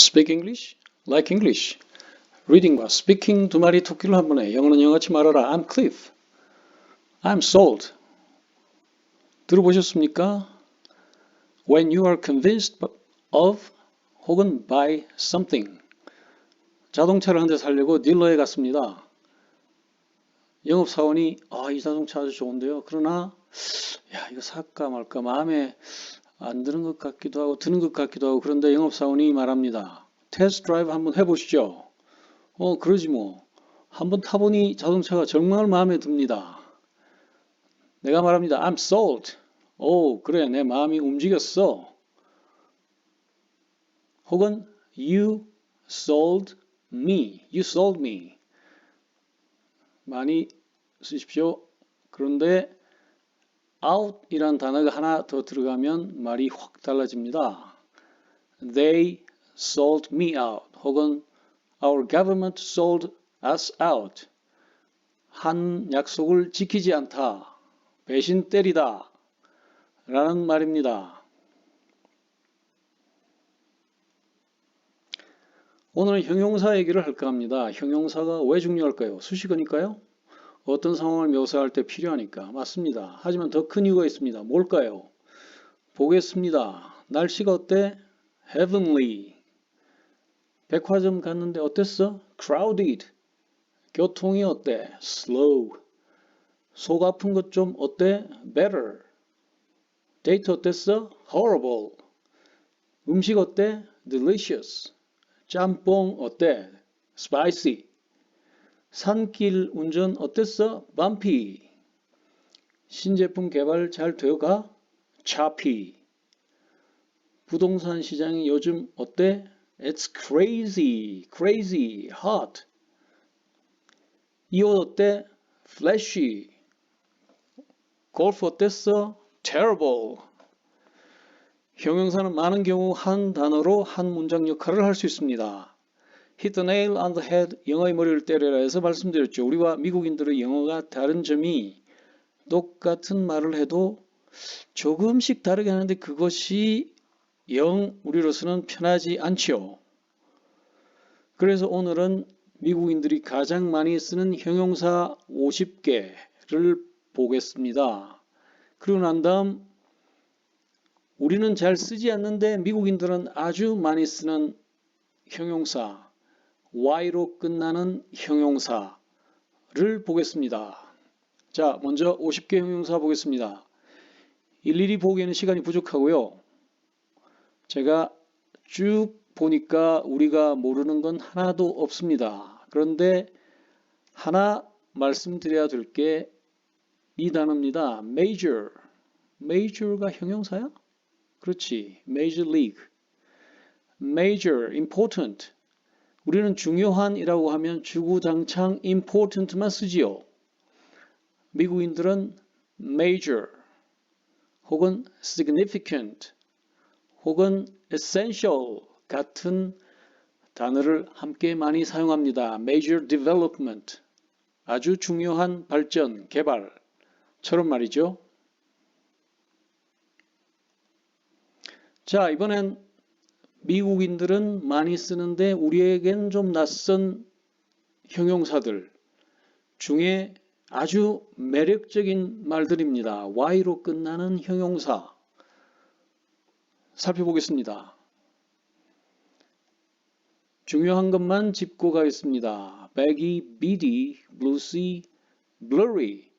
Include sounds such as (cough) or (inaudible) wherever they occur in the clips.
Speak English? Like English. Reading과 Speaking 두 마리 토끼를 한 번에 영어는 영어치 말아라. I'm Cliff. I'm sold. 들어보셨습니까? When you are convinced of 혹은 by something. 자동차를 한 대 살려고 딜러에 갔습니다. 영업사원이 아, 이 자동차 아주 좋은데요. 그러나 야, 이거 살까 말까 마음에 안 드는 것 같기도 하고 드는 것 같기도 하고 그런데 영업사원이 말합니다. 테스트 드라이브 한번 해보시죠. 어, 그러지 뭐. 한번 타보니 자동차가 정말 마음에 듭니다. 내가 말합니다. I'm sold. 오, 그래. 내 마음이 움직였어. 혹은 you sold me. You sold me. 많이 쓰십시오. 그런데 out이란 단어가 하나 더 들어가면 말이 확 달라집니다. They sold me out. 혹은 Our government sold us out. 한 약속을 지키지 않다. 배신 때리다. 라는 말입니다. 오늘은 형용사 얘기를 할까 합니다. 형용사가 왜 중요할까요? 수식어니까요? 어떤 상황을 묘사할 때 필요하니까. 맞습니다. 하지만 더 큰 이유가 있습니다. 뭘까요? 보겠습니다. 날씨가 어때? heavenly. 백화점 갔는데 어땠어? crowded. 교통이 어때? slow. 속 아픈 것 좀 어때? better. 데이트 어땠어? horrible. 음식 어때? delicious. 짬뽕 어때? spicy. 산길 운전 어땠어? bumpy. 신제품 개발 잘 되어가? choppy. 부동산 시장이 요즘 어때? It's crazy, crazy, hot. 이 옷 어때? flashy. 골프 어땠어? terrible. 형용사는 많은 경우 한 단어로 한 문장 역할을 할 수 있습니다. Hit the nail on the head, 영어의 머리를 때려라 해서 말씀드렸죠. 우리와 미국인들의 영어가 다른 점이 똑같은 말을 해도 조금씩 다르게 하는데 그것이 영 우리로서는 편하지 않죠. 그래서 오늘은 미국인들이 가장 많이 쓰는 형용사 50개를 보겠습니다. 그리고 난 다음 우리는 잘 쓰지 않는데 미국인들은 아주 많이 쓰는 형용사 y로 끝나는 형용사를 보겠습니다. 자, 먼저 50개 형용사 보겠습니다. 일일이 보기에는 시간이 부족하고요. 제가 쭉 보니까 우리가 모르는 건 하나도 없습니다. 그런데 하나 말씀드려야 될 게 이 단어입니다. major. major가 형용사야? 그렇지. major league. major, important. 우리는 중요한이라고 하면 주구장창 important만 쓰지요. 미국인들은 major 혹은 significant 혹은 essential 같은 단어를 함께 많이 사용합니다. major development 아주 중요한 발전, 개발처럼 말이죠. 자, 이번엔 미국인들은 많이 쓰는데 우리에겐 좀 낯선 형용사들 중에 아주 매력적인 말들입니다. y로 끝나는 형용사 살펴보겠습니다. 중요한 것만 짚고 가겠습니다. baggy, beady, bluesy, blurry.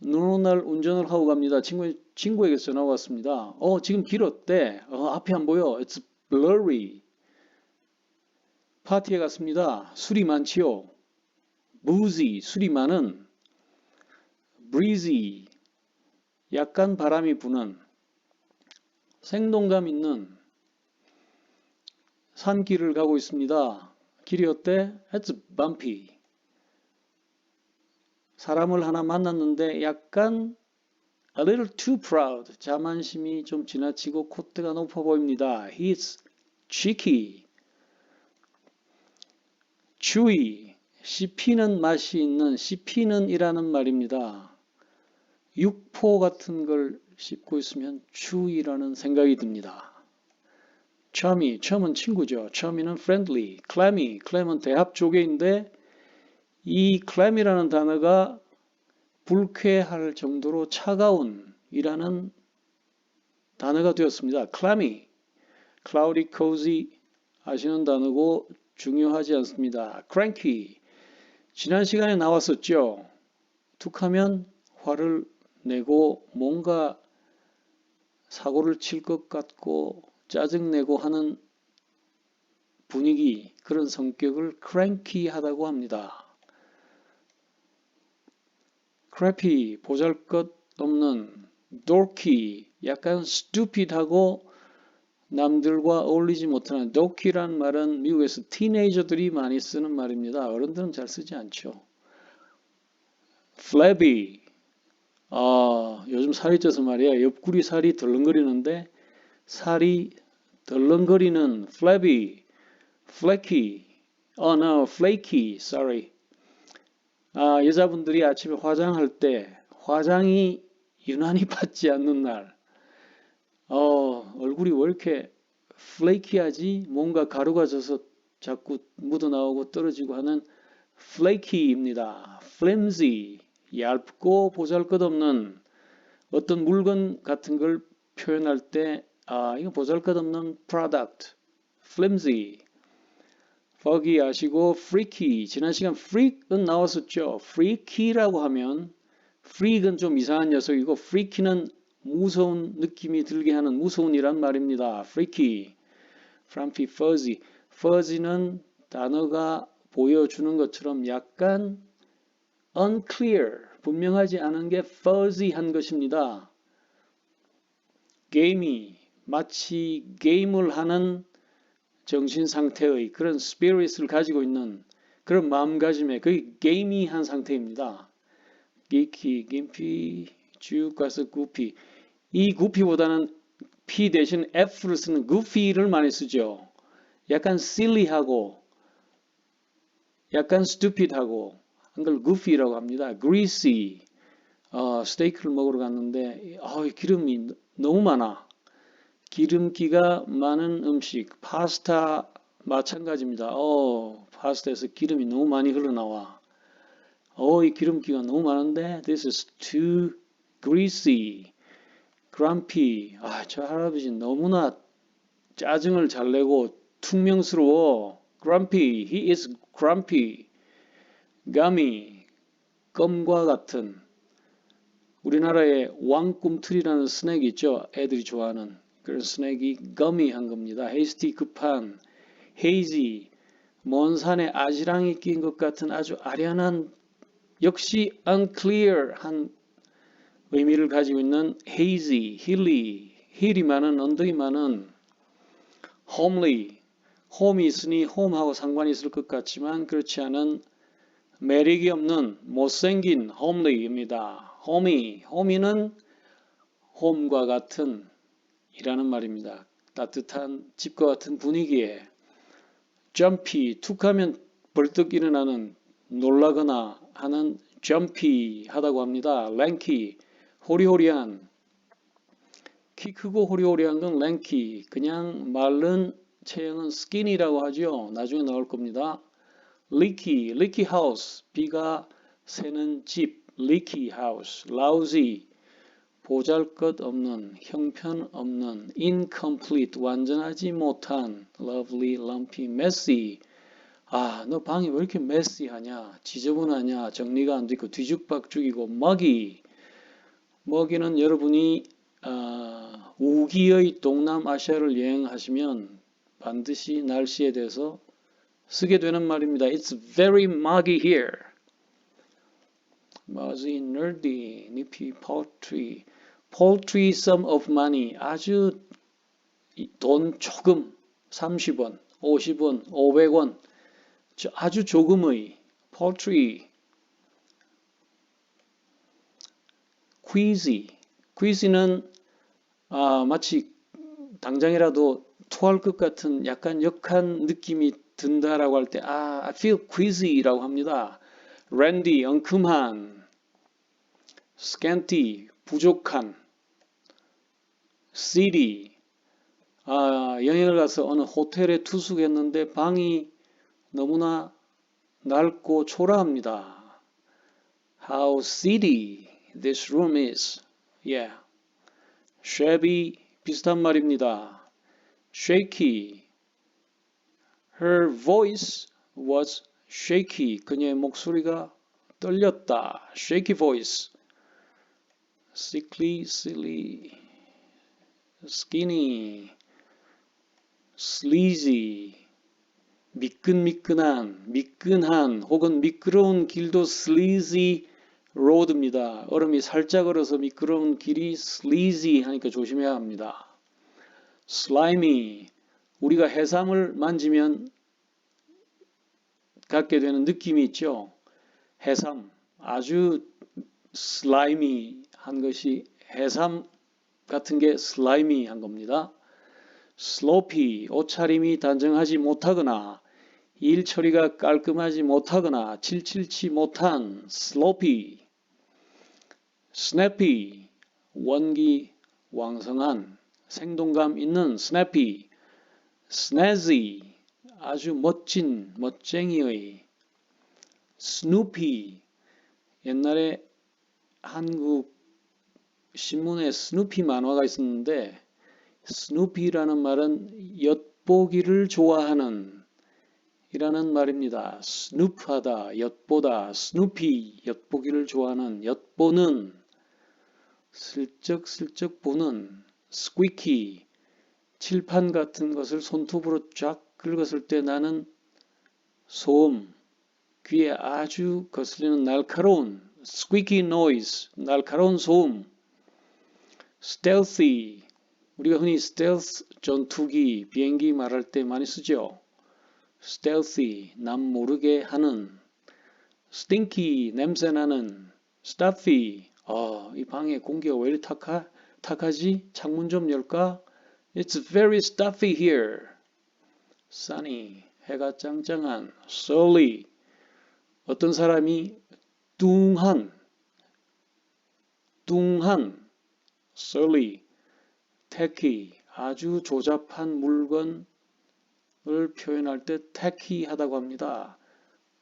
눈 오는 날 운전을 하고 갑니다. 친구, 친구에게 전화 왔습니다. 어, 지금 길 어때? 어, 앞이 안 보여. It's blurry. 파티에 갔습니다. 술이 많지요. boozy, 술이 많은. breezy, 약간 바람이 부는. 생동감 있는. 산길을 가고 있습니다. 길이 어때? It's bumpy. 사람을 하나 만났는데 약간 a little too proud. 자만심이 좀 지나치고 콧대가 높아 보입니다. He's cheeky. chewy. 씹히는 맛이 있는 씹히는 이라는 말입니다. 육포 같은 걸 씹고 있으면 chewy라는 생각이 듭니다. chummy, chum은 친구죠. chummy는 friendly, clammy, clam은 대합 조개인데 이 clam이라는 단어가 불쾌할 정도로 차가운 이라는 단어가 되었습니다. clammy, cloudy, cozy 아시는 단어고 중요하지 않습니다. cranky, 지난 시간에 나왔었죠. 툭하면 화를 내고 뭔가 사고를 칠 것 같고 짜증내고 하는 분위기, 그런 성격을 cranky하다고 합니다. crappy, 보잘것 없는, dorky, 약간 stupid하고 남들과 어울리지 못하는 dorky란 말은 미국에서 티네이저들이 많이 쓰는 말입니다. 어른들은 잘 쓰지 않죠. flabby, 아, 요즘 살이 쪄서 말이야. 옆구리 살이 덜렁거리는데 살이 덜렁거리는 flabby, flaky, oh no, flaky, sorry. 아, 여자분들이 아침에 화장할 때 화장이 유난히 (laughs) 받지 않는 날. 어, 얼굴이 왜 이렇게 flaky하지? 뭔가 가루가 져서 자꾸 묻어나오고 떨어지고 하는 flaky입니다. flimsy, 얇고 보잘것없는 어떤 물건 같은 걸 표현할 때 아, 이거 보잘것없는 product, flimsy, foggy 아시고 freaky, 지난 시간 freak은 나왔었죠. freaky라고 하면 freak은 좀 이상한 녀석이고 freaky는 무서운 느낌이 들게 하는 무서운이란 말입니다. freaky, frumpy, fuzzy, fuzzy는 단어가 보여주는 것처럼 약간 unclear, 분명하지 않은 게 fuzzy한 것입니다. gamey, 마치 게임을 하는 정신 상태의 그런 spirit을 가지고 있는 그런 마음가짐의 거의 게이미한 상태입니다. geeky, gimpy, 쭉 가서 goofy. 이 goofy보다는 P 대신 F를 쓰는 goofy를 많이 쓰죠. 약간 silly하고 약간 stupid하고 한글 goofy라고 합니다. greasy, 어, 스테이크를 먹으러 갔는데 어, 기름이 너무 많아. 기름기가 많은 음식, 파스타 마찬가지입니다. 어, 파스타에서 기름이 너무 많이 흘러나와. 어, 이 기름기가 너무 많은데 this is too greasy, grumpy. 아, 저 할아버지 너무나 짜증을 잘 내고 퉁명스러워. grumpy, he is grumpy. gummy, 껌과 같은 우리나라에 왕꿈틀이라는 스낵이 있죠. 애들이 좋아하는 그런 스낵이 gummy한 겁니다. hasty, 급한, hazy, 먼 산에 아지랑이 낀 것 같은 아주 아련한 역시 unclear한 의미를 가지고 있는 hazy, hilly, hill이 많은 언덕이 많은 homely, 홈이 있으니 홈하고 상관이 있을 것 같지만 그렇지 않은 매력이 없는 못생긴 homely입니다. homey, homey는 홈과 같은 이라는 말입니다. 따뜻한 집과 같은 분위기에 jumpy, 툭하면 벌떡 일어나는 놀라거나 하는 jumpy 하다고 합니다. lanky, 호리호리한 키 크고 호리호리한 건 lanky, 그냥 마른 체형은 skinny라고 하죠. 나중에 나올 겁니다. leaky, leaky house, 비가 새는 집, leaky house, lousy, 보잘것없는, 형편없는, incomplete, 완전하지 못한, lovely, lumpy, messy. 아, 너 방이 왜 이렇게 messy하냐? 지저분하냐? 정리가 안 되고 뒤죽박죽이고 먹이. 먹이는 여러분이 어, 우기의 동남아시아를 여행하시면 반드시 날씨에 대해서 쓰게 되는 말입니다. It's very muggy here. muzzy, nerdy, nippy, paltry, paltry sum of money. 아주 돈 조금 30원, 50원, 500원 아주 조금의 paltry, queasy. queasy는 아, 마치 당장이라도 토할 것 같은 약간 역한 느낌이 든다라고 할 때, 아, I feel queasy라고 합니다. randy, 엉큼한, scanty, 부족한, seedy, 아, 아, 여행을 가서 어느 호텔에 투숙했는데 방이 너무나 낡고 초라합니다. How seedy this room is. Yeah. shabby 비슷한 말입니다. shaky. Her voice was shaky. 그녀의 목소리가 떨렸다. shaky voice. sickly, silly, skinny, sleazy. 미끈미끈한, 미끈한 혹은 미끄러운 길도 sleazy road입니다. 얼음이 살짝 얼어서 미끄러운 길이 sleazy 하니까 조심해야 합니다. slimy, 우리가 해삼을 만지면 갖게 되는 느낌이 있죠. 해삼, 아주 slimy 한 것이 해삼 같은 게 slimy 한 겁니다. sloppy, 옷차림이 단정하지 못하거나 일 처리가 깔끔하지 못하거나 칠칠치 못한 sloppy, snappy, 원기 왕성한 생동감 있는 snappy, 아주 멋진 멋쟁이의 snoopy, 옛날에 한국 신문에 스누피 만화가 있었는데 스누피라는 말은 엿보기를 좋아하는 이라는 말입니다. 스누프하다, 엿보다, 스누피, 엿보기를 좋아하는, 엿보는, 슬쩍슬쩍 보는, 스퀴키, 칠판 같은 것을 손톱으로 쫙 긁었을 때 나는 소음, 귀에 아주 거슬리는 날카로운 squeaky noise, 날카로운 소음, stealthy, 우리가 흔히 stealth 전투기, 비행기 말할 때 많이 쓰죠. stealthy, 남 모르게 하는, stinky, 냄새나는, stuffy, 어, 이 방에 공기가 왜 이리 탁하, 탁하지? 창문 좀 열까? It's very stuffy here. sunny, 해가 짱짱한, sully, 어떤 사람이 뚱한, 뚱한, sully, tacky, 아주 조잡한 물건을 표현할 때 tacky 하다고 합니다.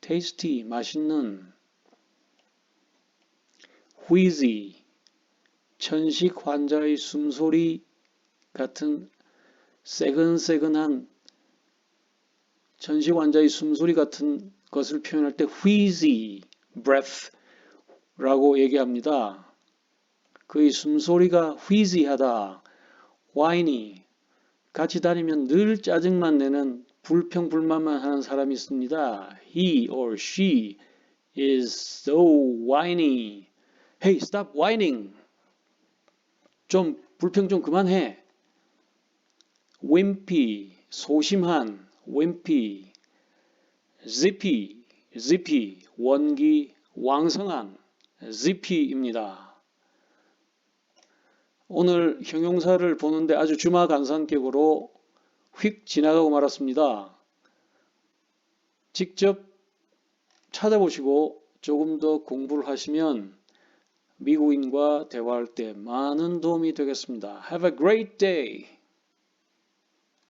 tasty, 맛있는, wheezy, 천식 환자의 숨소리 같은 새근새근한 천식 환자의 숨소리 같은 것을 표현할 때 wheezy breath라고 얘기합니다. 그의 숨소리가 wheezy하다, whiny, 같이 다니면 늘 짜증만 내는 불평불만만 하는 사람이 있습니다. He or she is so whiny. Hey, stop whining. 좀 불평 좀 그만해. wimpy, 소심한, wimpy. zippy, zippy, 원기, 왕성한, zippy입니다. 오늘 형용사를 보는데 아주 주마간산격으로 휙 지나가고 말았습니다. 직접 찾아보시고 조금 더 공부를 하시면 미국인과 대화할 때 많은 도움이 되겠습니다. Have a great day!